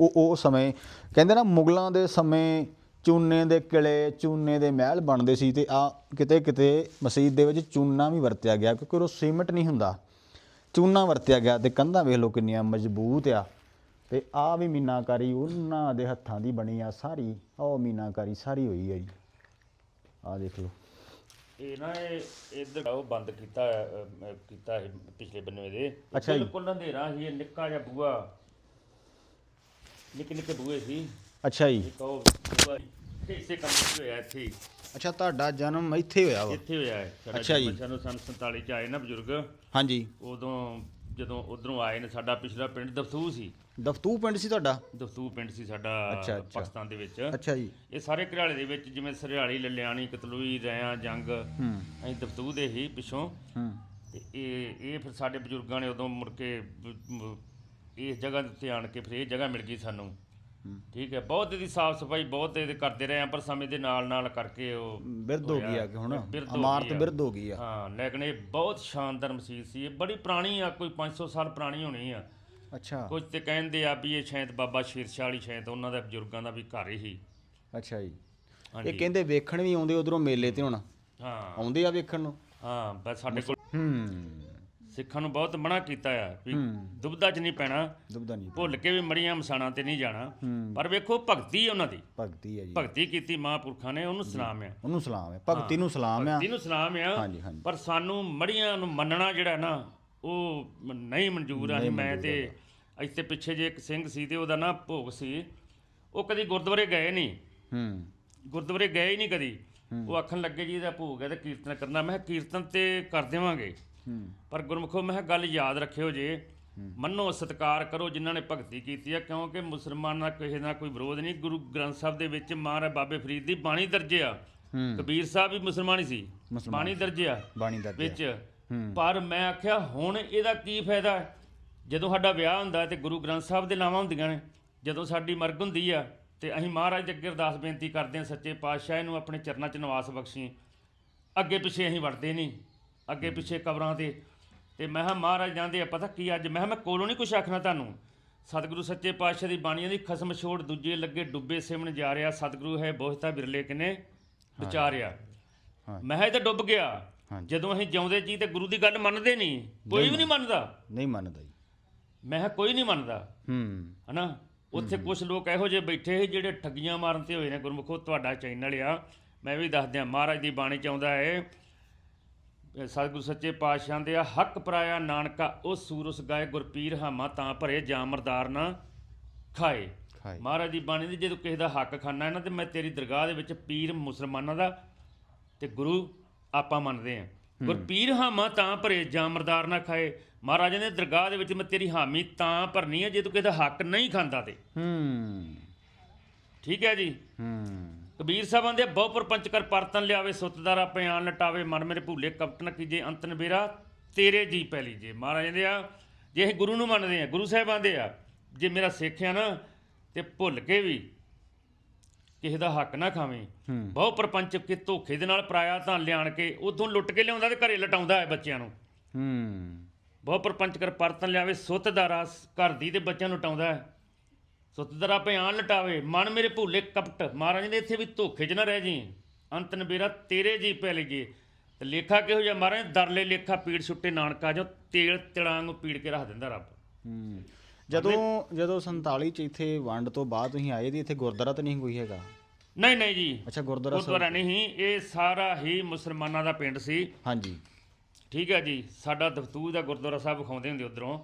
ਉਹ ਉਹ ਸਮੇਂ ਕਹਿੰਦੇ ਨਾ ਮੁਗਲਾਂ ਦੇ ਸਮੇਂ ਚੂਨੇ ਦੇ ਕਿਲੇ, ਚੂਨੇ ਦੇ ਮਹਿਲ ਬਣਦੇ ਸੀ ਤੇ ਆ ਕਿਤੇ ਕਿਤੇ ਮਸਜਿਦ ਦੇ ਵਿੱਚ ਚੂਨਾ ਵੀ ਵਰਤਿਆ ਗਿਆ ਕਿਉਂਕਿ ਉਹ ਸੀਮਟ ਨਹੀਂ ਹੁੰਦਾ। ਚੂਨਾ ਵਰਤਿਆ ਗਿਆ ਤੇ ਕੰਧਾਂ ਵੇਖ ਲਓ ਕਿੰਨੀਆਂ ਮਜ਼ਬੂਤ ਆ। ਤੇ ਆ ਵੀ ਮੀਨਾਕਾਰੀ ਉਹਨਾਂ ਦੇ ਹੱਥਾਂ ਦੀ ਬਣੀ ਆ ਸਾਰੀ। ਉਹ ਮੀਨਾਕਾਰੀ ਸਾਰੀ ਹੋਈ ਆ ਜੀ। ਆ ਦੇਖ ਲਓ। ਇਹ ਨਾ ਇਹ ਇੱਧਰ ਉਹ ਬੰਦ ਕੀਤਾ ਹੋਇਆ, ਅਹ, ਅਹ, ਕੀਤਾ ਹੈ ਪਿਛਲੇ ਬੰਨੇ ਦੇ। ਅੱਛਾ ਜੀ। ਬਿਲਕੁਲ ਅੰਧੇਰਾ ਸੀ ਇਹ ਨਿੱਕਾ ਜਿਹਾ ਬੂਆ ਨਿੱਕੇ ਨਿੱਕੇ ਬੂਏ ਸੀ। ਅੱਛਾ ਜੀ। ਇੱਕ ਉਹ ਬੂਆ ਇਸੇ ਕੰਮ ਵਿੱਚ ਹੋਇਆ ਇੱਥੇ ਹੀ। ਅੱਛਾ ਤੁਹਾਡਾ ਜਨਮ ਇੱਥੇ ਹੋਇਆ ਵਾ? ਇੱਥੇ ਹੋਇਆ ਹੈ। ਸਾਡਾ ਅੱਛਾ ਜੀ। ਸਾਨੂੰ ਸੰਨ 47 ਚ ਆਏ ਨਾ ਬਜ਼ੁਰਗ। ਹਾਂਜੀ। ਉਦੋਂ ਜਦੋਂ ਉਧਰੋਂ ਆਏ ਨੇ ਸਾਡਾ ਪਿਛਲਾ ਪਿੰਡ ਦਫਤੂ ਸੀ। ਦਫਤੂ ਪਿੰਡ ਸੀ ਤੁਹਾਡਾ? ਦਫਤੂ ਪਿੰਡ ਸੀ ਸਾਡਾ ਅੱਛਾ, ਅੱਛਾ। ਪਾਕਿਸਤਾਨ ਦੇ ਵਿੱਚ। ਅੱਛਾ ਜੀ। ਇਹ ਸਾਰੇ ਘਰਿਆਲੇ ਦੇ ਵਿੱਚ ਜਿਵੇਂ ਸਰਿਆਲੀ ਲੱਲਿਆਣੀ ਕਤਲੂਈ ਰਿਆਂ ਜੰਗ ਹੂੰ। ਅਸੀਂ ਦਫਤੂ ਦੇ ਹੀ ਪਿੱਛੋਂ। ਹੂੰ। ਤੇ ਇਹ ਇਹ ਫਿਰ ਸਾਡੇ ਬਜ਼ੁਰਗਾਂ ਨੇ ਉਦੋਂ ਮੁੜ ਕੇ ਬ- ਮ- ਇਸ ਜਗ੍ਹਾ ਦੇ ਉੱਤੇ ਆਣ ਕੇ ਫਿਰ ਇਹ ਜਗ੍ਹਾ ਮਿਲ ਗਈ ਸਾਨੂੰ। ਠੀਕ ਹੈ ਬਹੁਤ ਇਹਦੀ ਸਾਫ਼ ਸਫ਼ਾਈ ਬਹੁਤ ਇਹਦੇ ਕਰਦੇ ਰਹੇ ਆ ਪਰ ਸਮੇਂ ਦੇ ਨਾਲ ਨਾਲ ਕਰਕੇ ਉਹ ਬਿਰਧ ਹੋ ਗਈ ਆ ਕਿ ਹੁਣ। ਬਿਰਧ ਹੋ ਇਮਾਰਤ ਆ। ਬਿਰਧ ਹੋ ਗਈ ਆ। ਹਾਂ ਲੇਕਿਨ ਇਹ ਬਹੁਤ ਸ਼ਾਨਦਾਰ ਮਸਜਿਦ ਸੀ। ਇਹ ਬੜੀ ਪੁਰਾਣੀ ਆ ਕੋਈ 500 ਸਾਲ ਪੁਰਾਣੀ ਹੋਣੀ ਆ। ਅੱਛਾ। ਕੁਝ ਤੇ ਕਹਿੰਦੇ ਆ ਵੀ ਇਹ ਸ਼ਾਇਦ ਬਾਬਾ ਸ਼ੇਰ ਸ਼ਾਹ ਵਾਲੀ ਸ਼ਾਇਦ ਉਹਨਾਂ ਦੇ ਬਜ਼ੁਰਗਾਂ ਦਾ ਵੀ ਘਰ ਹੀ ਅੱਛਾ ਜੀ। ਇਹ ਕਹਿੰਦੇ ਵੇਖਣ ਵੀ ਆਉਂਦੇ ਉਧਰੋਂ ਮੇਲੇ ਤੇ ਹੁਣ। ਹਾਂ। ਆਉਂਦੇ ਆ ਵੇਖਣ ਨੂੰ? ਹਾਂ ਬਸ ਸਾਡੇ ਕੋਲ ਹੂੰ। ਸਿੱਖਾਂ ਨੂੰ ਬਹੁਤ ਮਨਾ ਕੀਤਾ ਆ ਵੀ ਦੁਬਦਾ ਚ ਨਹੀਂ ਪੈਣਾ। ਦੁਬਦਾ ਨਹੀਂ ਭੁੱਲ ਕੇ ਵੀ ਮੜੀਆਂ ਮਸਾਣਾ ਤੇ ਨਹੀਂ ਜਾਣਾ। ਪਰ ਵੇਖੋ ਭਗਤੀ ਉਹਨਾਂ ਦੀ। ਭਗਤੀ ਹੈ ਜੀ। ਭਗਤੀ ਕੀਤੀ ਮਹਾਂਪੁਰਖਾਂ ਨੇ ਉਹਨੂੰ ਸਲਾਮ ਆ। ਉਹਨੂੰ ਸਲਾਮ ਹੈ। ਭਗਤੀ ਨੂੰ ਸਲਾਮ ਆ। ਜਿਹਨੂੰ ਸਲਾਮ ਆ। ਹਾਂਜੀ ਹਾਂਜੀ। ਪਰ ਸਾਨੂੰ ਮੜੀਆਂ ਨੂੰ ਮੰਨਣਾ ਜਿਹੜਾ ਨਾ ਉਹ ਮ- ਨਹੀਂ ਮਨਜ਼ੂਰ ਆ ਮੈਂ ਤੇ ਇੱਥੇ ਪਿੱਛੇ ਜੇ ਇੱਕ ਸਿੰਘ ਸੀ ਤੇ ਉਹਦਾ ਨਾ ਭੋਗ ਸੀ। ਉਹ ਕਦੀ ਗੁਰਦੁਆਰੇ ਗਏ ਨਹੀਂ। ਹੂੰ। ਗੁਰਦੁਆਰੇ ਗਏ ਹੀ ਨਹੀਂ ਕਦੀ। ਉਹ ਆਖਣ ਲੱਗੇ ਜੀ ਇਹਦਾ ਭੋਗ ਹੈ ਤੇ ਕੀਰਤਨ ਕਰਨਾ। ਮੈਂ ਕਿਹਾ ਕੀਰਤਨ ਤੇ ਕਰ ਦੇਵਾਂਗੇ। ਹੂੰ। ਪਰ ਗੁਰਮੁਖੋ ਮੈਂ ਕਿਹਾ ਗੱਲ ਯਾਦ ਰੱਖਿਓ ਜੇ। ਮੰਨੋ ਸਤਿਕਾਰ ਕਰੋ ਜਿਨ੍ਹਾਂ ਨੇ ਭਗਤੀ ਕੀਤੀ ਆ ਕਿਉਂਕਿ ਮੁਸਲਮਾਨਾਂ ਦਾ ਕਿਸੇ ਨਾਲ ਕੋਈ ਵਿਰੋਧ ਨਹੀਂ। ਗੁਰੂ ਗ੍ਰੰਥ ਸਾਹਿਬ ਦੇ ਵਿੱਚ ਮਹਾਰਾਜ ਬਾਬੇ ਫਰੀਦ ਦੀ ਬਾਣੀ ਦਰਜ ਆ। ਹੂੰ। ਕਬੀਰ ਸਾਹਿਬ ਵੀ ਮੁਸਲਮਾਨ ਹੀ ਸੀ। ਬਾਣੀ ਦਰਜ ਆ। ਬਾਣੀ ਦਾ ਵਿੱਚ ਪਰ ਮੈਂ ਆਖਿਆ ਹੁਣ ਇਹਦਾ ਕੀ ਫਾਇਦਾ? ਹੈ? ਜਦੋਂ ਸਾਡਾ ਵਿਆਹ ਹੁੰਦਾ ਹੈ ਤੇ ਗੁਰੂ ਗ੍ਰੰਥ ਸਾਹਿਬ ਦੇ ਨਾਵਾਂ ਹੁੰਦੀਆਂ ਨੇ ਜਦੋਂ ਸਾਡੀ ਮਰਗ ਹੁੰਦੀ ਆ ਤੇ ਅਸੀਂ ਮਹਾਰਾਜ ਦੇ ਅੱਗੇ ਅਰਦਾਸ ਬੇਨਤੀ ਕਰਦੇ ਹਾਂ ਸੱਚੇ ਪਾਤਸ਼ਾਹ ਇਹਨੂੰ ਆਪਣੇ ਚਰਨਾਂ 'ਚ ਨਿਵਾਸ ਬਖਸ਼ੀ ਅੱਗੇ ਪਿੱਛੇ ਅਸੀਂ ਵੜਦੇ ਨਹੀਂ ਅੱਗੇ ਪਿੱਛੇ ਕਬਰਾਂ ਤੇ। ਤੇ ਮੈਂ ਕਿਹਾ ਮਹਾਰਾਜ ਜਾਂਦੇ ਆ ਪਤਾ ਕੀ ਅੱਜ? ਮੈਂ ਮੈਂ ਕੋਲੋਂ ਨਹੀਂ ਕੁਛ ਆਖਣਾ ਤੁਹਾਨੂੰ। ਸਤਿਗੁਰੂ ਸੱਚੇ ਪਾਤਸ਼ਾਹ ਦੀ ਬਾਣੀਆਂ ਦੀ ਖਸਮ ਛੋੜ ਦੂਜੇ ਲੱਗੇ ਡੁੱਬੇ ਸਿਮਣ ਜਾ ਰਿਹਾ। ਸਤਿਗੁਰੂ ਹੈ ਬਹੁਤਾ ਬਿਰਲੇ ਕਿਨੇ ਵਿਚਾਰਿਆ। ਹਾਂ। ਮੈਂ ਇਹ ਤਾਂ ਡੁੱਬ ਗਿਆ। ਹਾਂਜੀ। ਜਦੋਂ ਅਸੀਂ ਜਿਉਂਦੇ ਜੀ ਤੇ ਗੁਰੂ ਦੀ ਗੱਲ ਮੰਨਦੇ ਨਹੀਂ ਕੋਈ ਵੀ ਨਹੀਂ ਮੰਨਦਾ। ਨਹੀਂ ਮੰਨਦਾ ਜੀ। ਮੈਂ ਕਿਹਾ ਕੋਈ ਨਹੀਂ ਮੰਨਦਾ। ਹੂੰ। ਹਨਾ? ਉੱਥੇ ਕੁਝ ਲੋਕ ਇਹੋ ਜਿਹੇ ਬੈਠੇ ਸੀ ਜਿਹੜੇ ਠੱਗੀਆਂ ਮਾਰਨ ਤੇ ਹੋਏ ਨੇ ਗੁਰਮੁਖੋ ਤੁਹਾਡਾ ਚੈਨਲ ਆ। ਮੈਂ ਵੀ ਦੱਸ ਦਿਆਂ ਮਹਾਰਾਜ ਦੀ ਬਾਣੀ ਚ ਆਉਂਦਾ ਹੈ ਸਤਿਗੁਰੂ ਸੱਚੇ ਪਾਤਸ਼ਾਹ ਦੇ ਆ ਹੱਕ ਪਰਾਇਆ ਨਾਨਕਾ ਉਹ ਸੂਰਸ ਗਾਏ ਗੁਰਪੀਰ ਹਾਮਾ ਤਾਂ ਭਰੇ ਜਾਮਰਦਾਰ ਨਾ ਖਾਏ। ਮਹਾਰਾਜ ਦੀ ਬਾਣੀ ਦੀ ਜਦੋਂ ਕਿਸੇ ਦਾ ਹੱਕ ਖਾਣਾ ਹੈ ਨਾ ਤੇ ਮੈਂ ਤੇਰੀ ਦਰਗਾਹ ਦੇ ਵਿੱਚ ਪੀਰ ਮੁਸਲਮਾਨਾਂ ਦਾ ਤੇ ਗੁਰੂ ਆਪਾਂ ਮੰਨਦੇ ਆਂ ਗੁਰਪੀਰ ਹਾਮਾ ਤਾਂ ਭਰੇ ਜਾਮਰਦਾਰ ਨਾ ਖਾਏ। ਮਹਾਰਾਜ ਨੇ ਦਰਗਾਹ ਦੇ ਵਿੱਚ ਮੈਂ ਤੇਰੀ ਹਾਮੀ ਤਾਂ ਭਰਨੀ ਹੈ ਜੇ ਤੂੰ ਕਿਸੇ ਦਾ ਹੱਕ ਨਹੀਂ ਖਾਂਦਾ ਤੇ। ਹੂੰ। ਠੀਕ ਹੈ ਜੀ। ਹੂੰ। ਕਬੀਰ ਸਾਹਿਬਾਂ ਦੇ ਬਹੁ ਪਰਪੰਚ ਕਰ ਪਰਤਨ ਲਿਆਵੇ ਸੁੱਤਦਾਰਾ ਪਿਆਨ ਲਟਾਵੇ ਮਨ ਮੇਰੇ ਭੂਲੇ ਕਪਟਨ ਕੀਜੇ ਅੰਤਨ ਬੇਰਾ ਤੇਰੇ ਜੀ ਪੈ ਲੀਜੇ। ਮਹਾਰਾਜ ਦੇ ਆ ਜੇ ਅਸੀਂ ਗੁਰੂ ਨੂੰ ਮੰਨਦੇ ਆ ਗੁਰੂ ਸਾਹਿਬਾਂ ਦੇ ਆ ਜੇ ਮੇਰਾ ਸਿੱਖ ਆ ਨਾ ਤੇ ਭੁੱਲ ਕੇ ਵੀ ਕਿਸੇ ਦਾ ਹੱਕ ਨਾ ਖਾਵੇਂ। ਬਹੁ ਪਰਪੰਚ ਕੇ ਧੋਖੇ ਦੇ ਨਾਲ ਪਰਾਇਆ ਤਾਂ ਲਿਆਣ ਕੇ ਉਦੋਂ ਲੁੱਟ ਕੇ ਲਿਆਉਂਦਾ ਤੇ ਘਰੇ ਲਟਾਉਂਦਾ ਹੈ ਬੱਚਿਆਂ ਨੂੰ। ਹੂੰ। ਬਹੁ ਪਰਪੰਚ ਕਰ ਪਰਤਨ ਲਿਆਵੇ ਸੁੱਤ ਦਾ ਰਸ ਘਰ ਦੀ ਤੇ ਬੱਚਿਆਂ ਨੂੰ ਟਾਉਂਦਾ ਹੈ। ਸੁੱਤ ਦਾ ਰਾ ਭਿਆਨ ਲਟਾਵੇ ਮਨ ਮੇਰੇ ਭੂਲੇ ਕਪਟ ਮਹਾਰਾਜ ਨੇ ਇੱਥੇ ਵੀ ਧੋਖੇ 'ਚ ਨਾ ਰਹਿ ਜੀ। ਅੰਤ ਨਬੇਰਾ ਤੇਰੇ ਜੀ ਪੈ ਲਈਏ। ਤੇ ਲੇਖਾ ਕਿਹੋ ਜਿਹਾ ਮਹਾਰਾਜ ਦਰਲੇ ਲੇਖਾ ਪੀੜ ਛੁੱਟੇ ਨਾਨਕਾ ਜੋ ਤੇਲ ਨੂੰ ਪੀੜ ਕੇ ਰੱਖ ਦਿੰਦਾ ਰੱਬ। ਹੂੰ। ਜਦੋਂ ਜਦੋਂ 47 ਚ ਇੱਥੇ ਵੰਡ ਤੋਂ ਬਾਅਦ ਤੁਸੀਂ ਆਏ ਦੀ ਇੱਥੇ ਗੁਰਦੁਆਰਾ ਤਾਂ ਨਹੀਂ ਕੋਈ ਹੈਗਾ? ਨਹੀਂ ਨਹੀਂ ਜੀ। ਅੱਛਾ ਗੁਰਦੁਆਰਾ ਗੁਰਦੁਆਰਾ ਨਹੀਂ ਇਹ ਸਾਰਾ ਹੀ ਮੁਸਲਮਾਨਾਂ ਦਾ ਪਿੰਡ ਸੀ। ਹਾਂਜੀ। ਠੀਕ ਹੈ ਜੀ ਸਾਡਾ ਦਫਤੂ ਦਾ ਗੁਰਦੁਆਰਾ ਸਾਹਿਬ ਵਿਖਾਉਂਦੇ ਹੁੰਦੇ ਉਧਰੋਂ।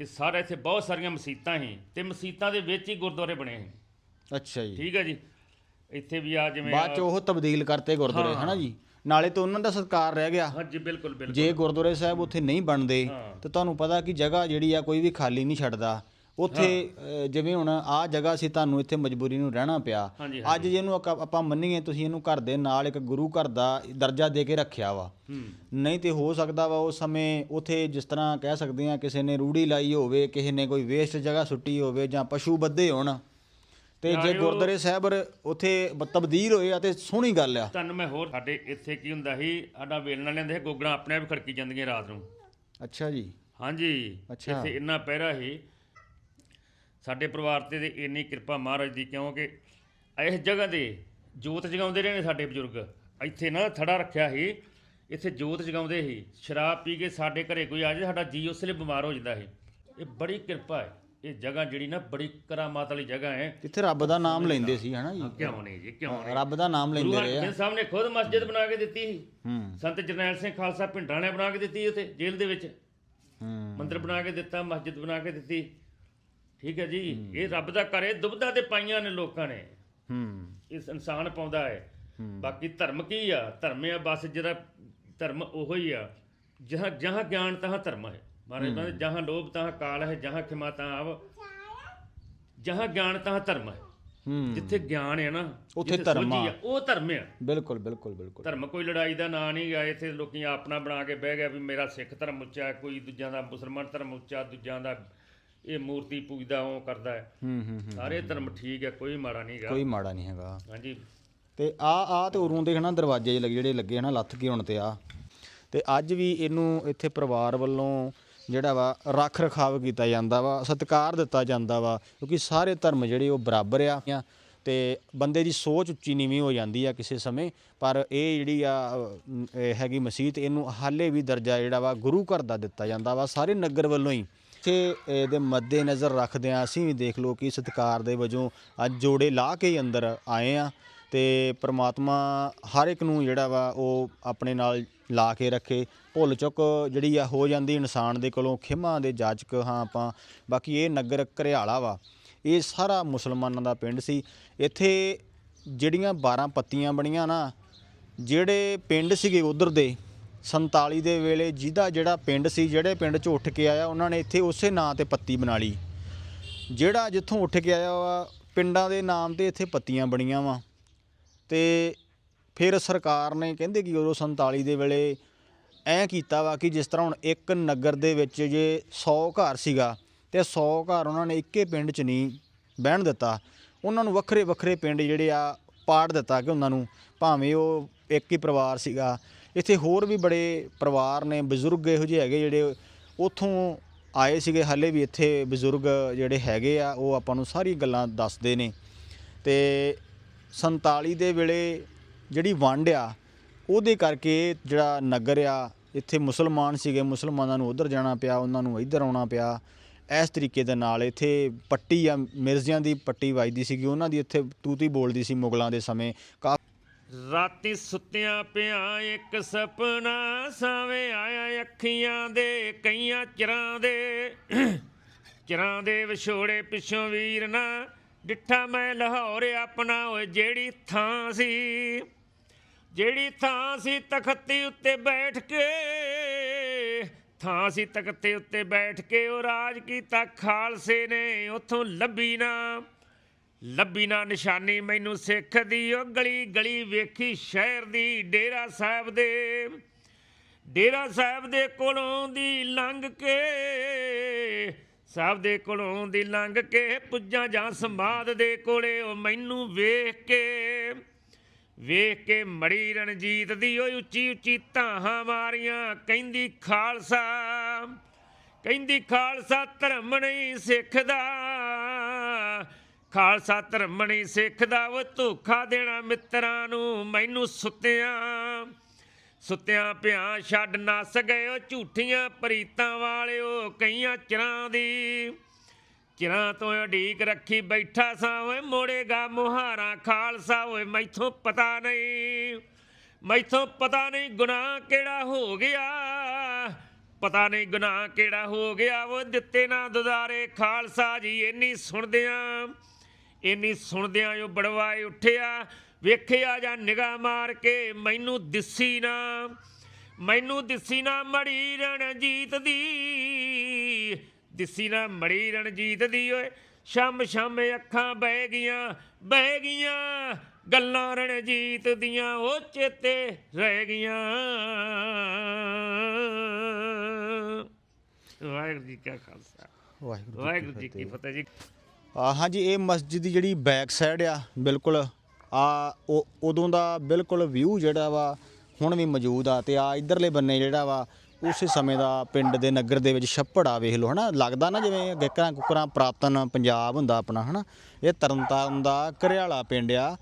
ਇਹ ਸਾਰਾ ਇੱਥੇ ਬਹੁਤ ਸਾਰੀਆਂ ਮਸਜਿਦਾਂ ਸੀ ਤੇ ਮਸਜਿਦਾਂ ਦੇ ਵਿੱਚ ਹੀ ਗੁਰਦੁਆਰੇ ਬਣੇ ਸੀ। ਅੱਛਾ ਜੀ। ਠੀਕ ਹੈ ਜੀ ਇੱਥੇ ਵੀ ਆ ਜਿਵੇਂ ਬਾਅਦ ਚ ਉਹ ਤਬਦੀਲ ਕਰਤੇ ਗੁਰਦੁਆਰੇ ਹਨਾ ਜੀ? ਨਾਲੇ ਤਾਂ ਉਹਨਾਂ ਦਾ ਸਤਕਾਰ ਰਹਿ ਗਿਆ। ਹਾਂਜੀ ਬਿਲਕੁਲ ਬਿਲਕੁਲ। ਜੇ ਗੁਰਦੁਆਰੇ ਸਾਹਿਬ ਉੱਥੇ ਨਹੀਂ ਬਣਦੇ ਹਾਂ। ਤੇ ਤੁਹਾਨੂੰ ਪਤਾ ਕਿ ਜਗ੍ਹਾ ਜਿਹੜੀ ਆ ਕੋਈ ਵੀ ਖਾਲੀ ਨਹੀਂ ਛੱਡਦਾ। ਉੱਥੇ ਅ, ਜਿਵੇਂ ਹੁਣ ਆ ਜਗ੍ਹਾ ਸੀ ਤੁਹਾਨੂੰ ਇੱਥੇ ਮਜਬੂਰੀ ਨੂੰ ਰਹਿਣਾ ਪਿਆ। ਹਾਂਜੀ ਅੱਜ ਜਿਹਨੂੰ ਆਪਾਂ ਆਪਾਂ ਮੰਨੀਏ ਤੁਸੀਂ ਇਹਨੂੰ ਘਰ ਦੇ ਨਾਲ ਇੱਕ ਗੁਰੂ ਘਰ ਦਾ ਦਰਜਾ ਦੇ ਕੇ ਰੱਖਿਆ ਵਾ। ਹੂੰ। ਨਹੀਂ ਤੇ ਹੋ ਸਕਦਾ ਵਾ ਉਸ ਸਮੇਂ ਉਥੇ ਜਿਸ ਤਰ੍ਹਾਂ ਕਹਿ ਸਕਦੇ ਆ ਕਿਸੇ ਨੇ ਰੂੜੀ ਲਾਈ ਹੋਵੇ ਕਿਸੇ ਨੇ ਕੋਈ ਵੇਸਟ ਜਗ੍ਹਾ ਸੁੱਟੀ ਹੋਵੇ ਜਾਂ ਪਸ਼ੂ ਬੱਧੇ ਹੋਣ। ਤੇ ਜੇ ਗੁਰਦੁਆਰੇ ਸਾਹਿਬ ਉਥੇ ਤਬਦੀਲ ਹੋਏ ਆ ਤੇ ਸੋਹਣੀ ਗੱਲ ਆ। ਤੁਹਾਨੂੰ ਮੈਂ ਹੋਰ ਸਾਡੇ ਇੱਥੇ ਕੀ ਹੁੰਦਾ ਸੀ ਸਾਡਾ ਵੇਲਣਾ ਲੈਂਦੇ ਸੀ ਗੋਗੜਾਂ ਆਪਣੇ ਆਪ ਖੜਕੀ ਜਾਂਦੀਆਂ ਰਾਤ ਨੂੰ। ਅੱਛਾ ਜੀ। ਹਾਂਜੀ ਅੱਛਾ। ਇੱਥੇ ਇੰਨਾ ਪਹਿਰਾ ਸੀ ਸਾਡੇ ਪਰਿਵਾਰ ਤੇ ਤੇ ਇੰਨੀ ਕਿਰਪਾ ਮਹਾਰਾਜ ਦੀ ਕਿਉਂਕਿ ਇਸ ਜਗ੍ਹਾ ਤੇ ਜੋਤ ਜਗਾਉਂਦੇ ਰਹੇ ਨੇ ਸਾਡੇ ਬਜ਼ੁਰਗ। ਇੱਥੇ ਨਾ ਥੜਾ ਰੱਖਿਆ ਸੀ ਇੱਥੇ ਜੋਤ ਜਗਾਉਂਦੇ ਸੀ ਸ਼ਰਾਬ ਪੀ ਕੇ ਸਾਡੇ ਘਰੇ ਕੋਈ ਆ ਜਾਏ ਸਾਡਾ ਜੀ ਉਸ ਲਈ ਬਿਮਾਰ ਹੋ ਜਾਂਦਾ ਸੀ। ਇਹ ਬੜੀ ਕਿਰਪਾ ਹੈ। ਇਹ ਜਗ੍ਹਾ ਜਿਹੜੀ ਨਾ ਬੜੀ ਕਰਾਮਾਤ ਵਾਲੀ ਜਗ੍ਹਾ ਹੈ। ਜਿੱਥੇ ਰੱਬ ਦਾ ਨਾਮ ਲੈਂਦੇ ਸੀ ਹਨਾ ਜੀ? ਕਿਉਂ ਨਹੀਂ ਜੀ ਕਿਉਂ ਨਹੀਂ? ਰੱਬ ਦਾ ਨਾਮ ਗੁਰੂ ਲੈਂਦੇ ਰਹੇ ਆ। ਹਰਗੋਬਿੰਦ ਸਾਹਿਬ ਨੇ ਖੁਦ ਮਸਜਿਦ ਬਣਾ ਕੇ ਦਿੱਤੀ ਸੀ। ਸੰਤ ਜਰਨੈਲ ਸਿੰਘ ਖਾਲਸਾ ਭਿੰਡਰਾਂ ਨੇ ਬਣਾ ਕੇ ਦਿੱਤੀ ਉੱਥੇ ਜੇਲ੍ਹ ਦੇ ਵਿੱਚ। ਮੰਦਿਰ ਬਣਾ ਕੇ ਦਿੱਤਾ ਮਸਜਿਦ ਬਣਾ ਕੇ ਦਿੱਤੀ। ਠੀਕ ਹੈ ਜੀ ਇਹ ਰੱਬ ਦਾ ਘਰ ਹੈ ਦੁਬਦਾ ਤੇ ਪਾਈਆਂ ਨੇ ਲੋਕਾਂ ਨੇ। ਹੂੰ। ਇਸ ਇਨਸਾਨ ਪਾਉਂਦਾ ਹੈ। ਬਾਕੀ ਧਰਮ ਕੀ ਆ? ਧਰਮ ਆ ਬਸ ਜਿਹੜਾ ਧਰਮ ਉਹੋ ਹੀ ਆ। ਜਹਾਂ ਜਹਾਂ ਗਿਆਨ ਤਹਾਂ ਧਰਮ ਹੈ। ਮਹਾਰਾਜ ਕਹਿੰਦੇ ਜਹਾਂ ਲੋਭ ਤਹਾਂ ਕਾਲ ਹੈ ਜਹਾਂ ਖਿਮਾ ਤਹਾਂ ਆਵ। ਜਹਾਂ ਗਿਆਨ ਤਹਾਂ ਧਰਮ ਹੈ। ਹੂੰ। ਜਿੱਥੇ ਗਿਆਨ ਹੈ ਨਾ ਉੱਥੇ ਧਰਮ ਆ। ਉਹ ਧਰਮ ਆ। ਬਿਲਕੁਲ ਬਿਲਕੁਲ ਬਿਲਕੁਲ। ਧਰਮ ਕੋਈ ਲੜਾਈ ਦਾ ਨਾਂ ਨਹੀਂ ਗਾ ਇੱਥੇ ਲੋਕੀ ਆਪਣਾ ਬਣਾ ਕੇ ਬਹਿ ਗਿਆ ਵੀ ਮੇਰਾ ਸਿੱਖ ਧਰਮ ਉੱਚਾ ਹੈ, ਕੋਈ ਦੂਜਿਆਂ ਦਾ ਮੁਸਲਮਾਨ ਧਰਮ ਉੱਚਾ ਦੂਜਿਆਂ ਦਾ ਇਹ ਮੂਰਤੀ ਪੂਜਦਾ ਉਹ ਕਰਦਾ ਹੈ। ਹੂੰ ਹੂੰ ਹੂੰ ਸਾਰੇ ਧਰਮ ਠੀਕ ਹੈ ਕੋਈ ਮਾੜਾ ਨਹੀਂ ਗਾ ਕੋਈ ਮਾੜਾ ਨਹੀਂ ਹੈਗਾ। ਹਾਂਜੀ। ਤੇ ਆ ਆ ਤੇ ਉਰੋਂ ਦੇਖਣਾ ਦਰਵਾਜ਼ੇ ਜਿਹੜੇ ਲੱਗੇ ਹਨਾ ਲੱਥ ਕੇ ਹੁਣ ਤੇ ਆ। ਤੇ ਅੱਜ ਵੀ ਇਹਨੂੰ ਇੱਥੇ ਪਰਿਵਾਰ ਵੱਲੋਂ ਜਿਹੜਾ ਵਾ ਰੱਖ ਰਖਾਵ ਕੀਤਾ ਜਾਂਦਾ ਵਾ, ਸਤਿਕਾਰ ਦਿੱਤਾ ਜਾਂਦਾ ਵਾ, ਕਿਉਂਕਿ ਸਾਰੇ ਧਰਮ ਜਿਹੜੇ ਉਹ ਬਰਾਬਰ ਆ। ਤੇ ਬੰਦੇ ਦੀ ਸੋਚ ਉੱਚੀ ਨੀਵੀਂ ਹੋ ਜਾਂਦੀ ਆ ਕਿਸੇ ਸਮੇਂ, ਪਰ ਇਹ ਜਿਹੜੀ ਆ ਹੈਗੀ ਮਸਜਿਦ ਇਹਨੂੰ ਹਾਲੇ ਵੀ ਦਰਜਾ ਜਿਹੜਾ ਵਾ, ਗੁਰੂ ਘਰ ਦਾ ਦਿੱਤਾ ਜਾਂਦਾ ਵਾ, ਸਾਰੇ ਨਗਰ ਵੱਲੋਂ ਹੀ। ਤੇ ਇਹਦੇ ਮੱਦੇ ਨਜ਼ਰ ਰੱਖਦੇ ਆ, ਅਸੀਂ ਵੀ ਦੇਖ ਲਓ ਕਿ ਸਤਿਕਾਰ ਦੇ ਵਜੋਂ ਅੱਜ ਜੋੜੇ ਲਾ ਕੇ ਹੀ ਅੰਦਰ ਆਏ ਆ। ਅਤੇ ਪਰਮਾਤਮਾ ਹਰ ਇੱਕ ਨੂੰ ਜਿਹੜਾ ਵਾ ਉਹ ਆਪਣੇ ਨਾਲ ਲਾ ਕੇ ਰੱਖੇ। ਭੁੱਲ ਚੁੱਕ ਜਿਹੜੀ ਆ ਹੋ ਜਾਂਦੀ ਇਨਸਾਨ ਦੇ ਕੋਲੋਂ, ਖਿਮਾ ਦੇ ਜਾਚਕ ਹਾਂ ਆਪਾਂ। ਬਾਕੀ ਇਹ ਨਗਰ ਘਰਿਆਲਾ ਵਾ। ਇਹ ਸਾਰਾ ਮੁਸਲਮਾਨਾਂ ਦਾ ਪਿੰਡ ਸੀ। ਇੱਥੇ ਜਿਹੜੀਆਂ 12 ਪੱਤੀਆਂ ਬਣੀਆਂ ਨਾ, ਜਿਹੜੇ ਪਿੰਡ ਸੀਗੇ ਉਧਰ ਦੇ 47 ਦੇ ਵੇਲੇ ਜਿਹਦਾ ਜਿਹੜਾ ਪਿੰਡ ਸੀ, ਜਿਹੜੇ ਪਿੰਡ 'ਚ ਉੱਠ ਕੇ ਆਇਆ, ਉਹਨਾਂ ਨੇ ਇੱਥੇ ਉਸੇ ਨਾਂ ਤੇ ਪੱਤੀ ਬਣਾ ਲਈ। ਜਿਹੜਾ ਜਿੱਥੋਂ ਉੱਠ ਕੇ ਆਇਆ ਵਾ, ਪਿੰਡਾਂ ਦੇ ਨਾਮ ਤੇ ਇੱਥੇ ਪੱਤੀਆਂ ਬਣੀਆਂ ਵਾ। ਤੇ ਫਿਰ ਸਰਕਾਰ ਨੇ ਕਹਿੰਦੇ ਕਿ ਉਦੋਂ 47 ਦੇ ਵੇਲੇ ਐਂ ਕੀਤਾ ਵਾ ਕਿ ਜਿਸ ਤਰ੍ਹਾਂ ਹੁਣ ਇੱਕ ਨਗਰ ਦੇ ਵਿੱਚ ਜੇ ਸੌ ਘਰ ਸੀਗਾ ਅਤੇ ਸੌ ਘਰ ਉਹਨਾਂ ਨੇ ਇੱਕੇ ਪਿੰਡ 'ਚ ਨਹੀਂ ਬਹਿਣ ਦਿੱਤਾ, ਉਹਨਾਂ ਨੂੰ ਵੱਖਰੇ ਵੱਖਰੇ ਪਿੰਡ ਜਿਹੜੇ ਆ ਪਾੜ ਦਿੱਤਾ ਕਿ ਉਹਨਾਂ ਨੂੰ, ਭਾਵੇਂ ਉਹ ਇੱਕ ਹੀ ਪਰਿਵਾਰ ਸੀਗਾ। ਇੱਥੇ ਹੋਰ ਵੀ ਬੜੇ ਪਰਿਵਾਰ ਨੇ, ਬਜ਼ੁਰਗ ਇਹੋ ਜਿਹੇ ਹੈਗੇ ਜਿਹੜੇ ਉੱਥੋਂ ਆਏ ਸੀਗੇ, ਹਾਲੇ ਵੀ ਇੱਥੇ ਬਜ਼ੁਰਗ ਜਿਹੜੇ ਹੈਗੇ ਆ, ਉਹ ਆਪਾਂ ਨੂੰ ਸਾਰੀ ਗੱਲਾਂ ਦੱਸਦੇ ਨੇ। ਅਤੇ 47 ਦੇ ਵੇਲੇ ਜਿਹੜੀ ਵੰਡ ਆ, ਉਹਦੇ ਕਰਕੇ ਜਿਹੜਾ ਨਗਰ ਆ, ਇੱਥੇ ਮੁਸਲਮਾਨ ਸੀਗੇ, ਮੁਸਲਮਾਨਾਂ ਨੂੰ ਉਧਰ ਜਾਣਾ ਪਿਆ, ਉਹਨਾਂ ਨੂੰ ਇੱਧਰ ਆਉਣਾ ਪਿਆ। ਇਸ ਤਰੀਕੇ ਦੇ ਨਾਲ ਇੱਥੇ ਪੱਟੀ ਆ, ਮਿਰਜ਼ਿਆਂ ਦੀ ਪੱਟੀ ਵੱਜਦੀ ਸੀਗੀ, ਉਹਨਾਂ ਦੀ ਇੱਥੇ ਤੂਤੀ ਬੋਲਦੀ ਸੀ ਮੁਗਲਾਂ ਦੇ ਸਮੇਂ। ਕਾ ਰਾਤੀ ਸੁੱਤਿਆਂ ਪਿਆ ਇੱਕ ਸੁਪਨਾ ਸਾਵੇਂ ਆਇਆ ਅੱਖੀਆਂ ਦੇ, ਕਈਆਂ ਚਿਰਾਂ ਦੇ ਚਿਰਾਂ ਦੇ ਵਿਛੋੜੇ ਪਿੱਛੋਂ ਵੀਰ ਨਾ ਡਿੱਠਾ ਮੈਂ ਲਾਹੌਰ ਆਪਣਾ ਓਏ, ਜਿਹੜੀ ਥਾਂ ਸੀ, ਜਿਹੜੀ ਥਾਂ ਸੀ ਤਖਤੀ ਉੱਤੇ ਬੈਠ ਕੇ, ਥਾਂ ਸੀ ਤਖਤੇ ਉੱਤੇ ਬੈਠ ਕੇ, ਉਹ ਰਾਜ ਕੀਤਾ ਖਾਲਸੇ ਨੇ, ਉੱਥੋਂ ਲੱਭੀ ਨਾ ਲੱਭੀ ਨਾ ਨਿਸ਼ਾਨੀ ਮੈਨੂੰ ਸਿੱਖ ਦੀ, ਉਹ ਗਲੀ ਗਲੀ ਵੇਖੀ ਸ਼ਹਿਰ ਦੀ, ਡੇਰਾ ਸਾਹਿਬ ਦੇ, ਡੇਰਾ ਸਾਹਿਬ ਦੇ ਕੋਲੋਂ ਦੀ ਲੰਘ ਕੇ ਸਭ ਦੇ ਕੋਲੋਂ ਦੀ ਲੰਘ ਕੇ ਪੁੱਜਾਂ ਜਾਂ ਸੰਵਾਦ ਦੇ ਕੋਲੇ ਉਹ ਮੈਨੂੰ ਵੇਖ ਕੇ ਵੇਖ ਕੇ ਮੜੀ ਰਣਜੀਤ ਦੀ ਓਏ ਉੱਚੀ ਉੱਚੀ ਧਾਹਾਂ ਮਾਰੀਆਂ, ਕਹਿੰਦੀ, ਖਾਲਸਾ ਕਹਿੰਦੀ, ਖਾਲਸਾ ਧਰਮ ਨਹੀਂ ਸਿੱਖਦਾ, ਖਾਲਸਾ ਧਰਮ ਨਹੀਂ ਸਿੱਖਦਾ, ਉਹ ਧੋਖਾ ਦੇਣਾ ਮਿੱਤਰਾਂ ਨੂੰ, ਮੈਨੂੰ ਸੁੱਤਿਆਂ ਸੁੱਤਿਆਂ ਪਿਆ ਛੱਡ ਨਸ ਗਏ ਝੂਠੀਆਂ ਪ੍ਰੀਤਾਂ ਵਾਲਿਓ, ਕਈਆਂ ਚਿਰਾਂ ਦੀ। ਚਿਰਾਂ ਤੋਂ ਉਡੀਕ ਰੱਖੀ ਬੈਠਾ ਸਾਂ ਓਏ ਮੋੜੇਗਾ ਮੁਹਾਰਾ, ਖਾਲਸਾ ਓਏ ਮੈਥੋਂ ਪਤਾ ਨਹੀਂ, ਮੈਥੋਂ ਪਤਾ ਨਹੀਂ ਗੁਨਾਹ ਕਿਹੜਾ ਹੋ ਗਿਆ। ਪਤਾ ਨਹੀਂ ਗੁਨਾਹ ਕਿਹੜਾ ਹੋ ਗਿਆ ਉਹ ਦਿੱਤੇ ਨਾ ਦੁਦਾਰੇ ਖਾਲਸਾ ਜੀ, ਇੰਨੀ ਸੁਣਦਿਆਂ ਇੰਨੀ ਸੁਣਦਿਆਂ ਉਹ ਬੜਵਾਏ ਉੱਠਿਆ। ਵੇਖਿਆ ਜਾਂ ਨਿਗਾਹ ਮਾਰ ਕੇ ਮੈਨੂੰ ਦਿਸੀ ਨਾ ਮੈਨੂੰ ਦਿਸੀ ਨਾ ਮੜੀ ਰਣਜੀਤ ਦੀ। ਦਿਸੀ ਨਾ ਮੜੀ ਰਣਜੀਤ ਦੀ ਓਏ ਸ਼ਮ ਸ਼ਮ ਅੱਖਾਂ ਬਹਿ ਗਈਆਂ ਬਹਿ ਗਈਆਂ। ਗੱਲਾਂ ਰਣਜੀਤ ਦੀਆਂ ਉਹ ਚੇਤੇ ਰਹਿ ਗਈਆਂ। ਵਾਹਿਗੁਰੂ ਜੀ ਕਾ ਖਾਲਸਾ। ਵਾਹਿਗੁਰੂ ਵਾਹਿਗੁਰੂ ਜੀ ਕੀ ਫਤਿਹ। ਜੀ। ਹਾਂਜੀ ਇਹ ਮਸਜਿਦ ਦੀ ਜਿਹੜੀ ਬੈਕ ਸਾਈਡ ਆ ਬਿਲਕੁਲ ਆ ਉਦੋਂ ਦਾ ਬਿਲਕੁਲ ਵਿਊ ਜਿਹੜਾ ਵਾ ਹੁਣ ਵੀ ਮੌਜੂਦ ਆ ਤੇ ਆ ਇਧਰਲੇ ਬੰਨੇ ਜਿਹੜਾ ਵਾ, ਉਸੇ ਸਮੇਂ ਦਾ ਪਿੰਡ ਦੇ ਨਗਰ ਦੇ ਵਿੱਚ ਛੱਪੜ ਆ, ਵੇਖ ਲਓ, ਹਨਾ? ਲੱਗਦਾ ਨਾ ਜਿਵੇਂ ਗੱਕਰਾਂ ਕੁਕਰਾਂ ਪ੍ਰਾਪਤਨ ਪੰਜਾਬ ਹੁੰਦਾ ਆਪਣਾ, ਹਨਾ? ਇਹ ਤਰਨਤਾਰਨ ਦਾ ਘਰਿਆਲਾ ਪਿੰਡ ਆ,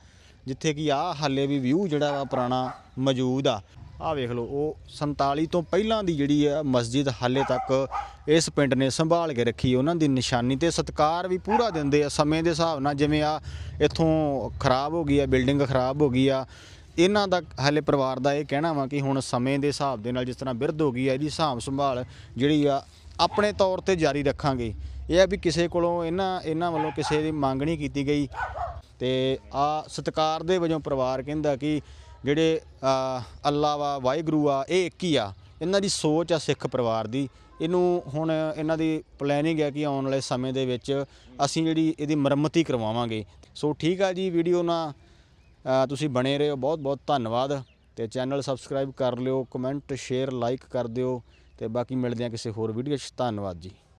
ਜਿੱਥੇ ਕਿ ਆ ਹਾਲੇ ਵੀ ਵਿਊ ਜਿਹੜਾ ਵਾ ਪੁਰਾਣਾ ਮੌਜੂਦ ਆ। ਆਹ ਵੇਖ ਲਓ, ਉਹ 47 ਤੋਂ ਪਹਿਲਾਂ ਦੀ ਜਿਹੜੀ ਆ ਮਸਜਿਦ ਹਾਲੇ ਤੱਕ ਇਸ ਪਿੰਡ ਨੇ ਸੰਭਾਲ ਕੇ ਰੱਖੀ, ਉਹਨਾਂ ਦੀ ਨਿਸ਼ਾਨੀ ਤੇ ਸਤਕਾਰ ਵੀ ਪੂਰਾ ਦਿੰਦੇ ਆ ਸਮੇਂ ਦੇ ਹਿਸਾਬ ਨਾਲ, ਜਿਵੇਂ ਆ ਇੱਥੋਂ ਖਰਾਬ ਹੋ ਗਈ ਆ, ਬਿਲਡਿੰਗ ਖਰਾਬ ਹੋ ਗਈ ਆ, ਇਹਨਾਂ ਦਾ ਹਾਲੇ ਪਰਿਵਾਰ ਦਾ ਇਹ ਕਹਿਣਾ ਵਾ ਕਿ ਹੁਣ ਸਮੇਂ ਦੇ ਹਿਸਾਬ ਦੇ ਨਾਲ ਜਿਸ ਤਰ੍ਹਾਂ ਬਿਰਧ ਹੋ ਗਈ ਆ, ਇਹਦੀ ਸਾਂਭ ਸੰਭਾਲ ਜਿਹੜੀ ਆ ਆਪਣੇ ਤੌਰ ਤੇ ਜਾਰੀ ਰੱਖਾਂਗੇ। ਇਹ ਆ ਵੀ ਕਿਸੇ ਕੋਲੋਂ ਇਹਨਾਂ ਇਹਨਾਂ ਵੱਲੋਂ ਕਿਸੇ ਦੀ ਮੰਗ ਨਹੀਂ ਕੀਤੀ ਗਈ। ਤੇ ਆ ਸਤਕਾਰ ਦੇ ਵਜੋਂ ਪਰਿਵਾਰ ਕਹਿੰਦਾ ਕਿ ਜਿਹੜੇ ਅੱਲਾ ਵਾ, ਵਾਹਿਗੁਰੂ ਆ, ਇਹ ਇੱਕ ਹੀ ਆ। ਇਹਨਾਂ ਦੀ ਸੋਚ ਆ ਸਿੱਖ ਪਰਿਵਾਰ ਦੀ। ਇਹਨੂੰ ਹੁਣ ਇਹਨਾਂ ਦੀ ਪਲੈਨਿੰਗ ਹੈ ਕਿ ਆਉਣ ਵਾਲੇ ਸਮੇਂ ਦੇ ਵਿੱਚ ਅਸੀਂ ਜਿਹੜੀ ਇਹਦੀ ਮੁਰੰਮਤੀ ਕਰਵਾਵਾਂਗੇ। ਸੋ ਠੀਕ ਆ ਜੀ, ਵੀਡੀਓ ਨਾ ਤੁਸੀਂ ਬਣੇ ਰਹੋ। ਬਹੁਤ ਬਹੁਤ ਧੰਨਵਾਦ। ਤੇ ਚੈਨਲ ਸਬਸਕ੍ਰਾਈਬ ਕਰ ਲਿਓ, ਕਮੈਂਟ, ਸ਼ੇਅਰ, ਲਾਈਕ ਕਰ ਦਿਓ। ਤੇ ਬਾਕੀ ਮਿਲਦੇ ਹਾਂ ਕਿਸੇ ਹੋਰ ਵੀਡੀਓ 'ਚ। ਧੰਨਵਾਦ ਜੀ।